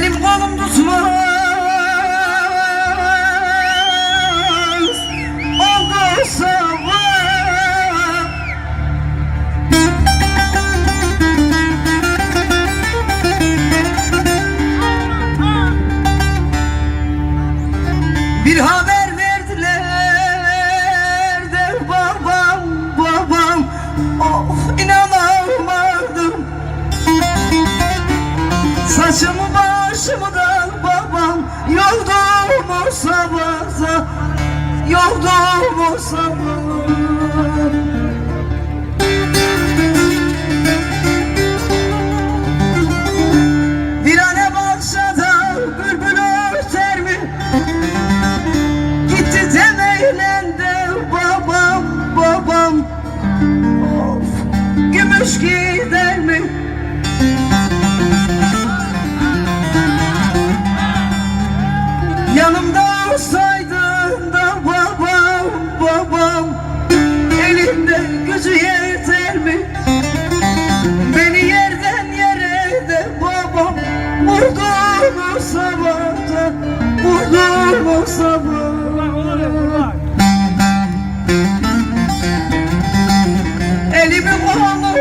Elim kolum tutmaz Oldu sabah Bir haber verdiler babam babam Of inanamadım. Saçımı başımı Sabahta Yordum o sabah Virane bahçada bülbül öter mi? Gitti demeyle de babam babam Of gümüş gider O sabah Elimi kolumu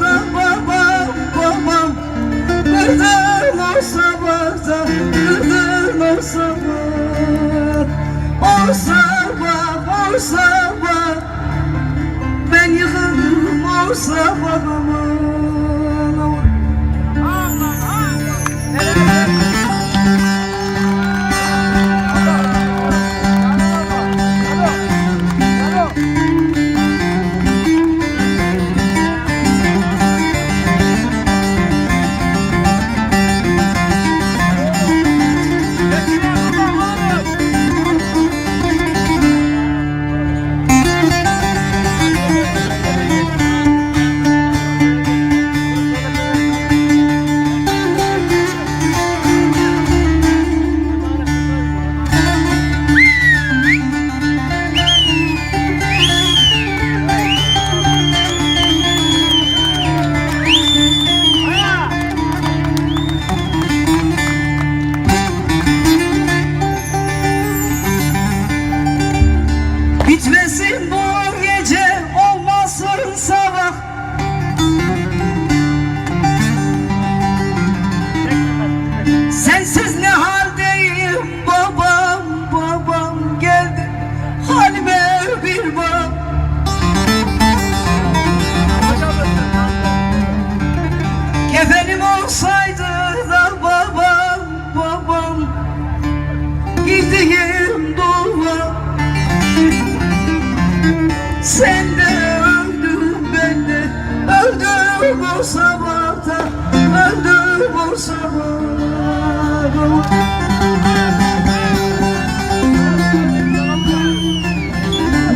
da babam babam Kırdın o sabahta Kırdın o sabah. O sabah o sabah. Ben yıkıldım o sabah aman Bitmesin bu gece olmasın sabah. Sensiz ne haldeyim? Babam babam geldi. Halime bir bak Sen de öldün ben de öldüm o sabahta. Öldüm o sabah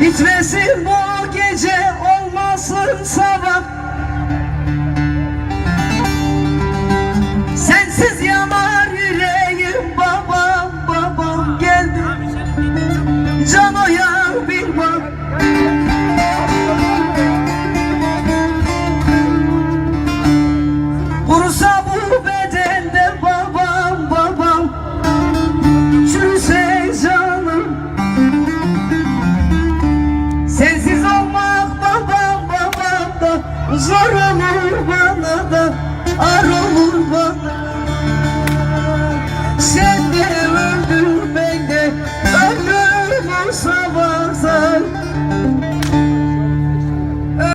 Bitmesin bu Zor olur bana da Ar olur bana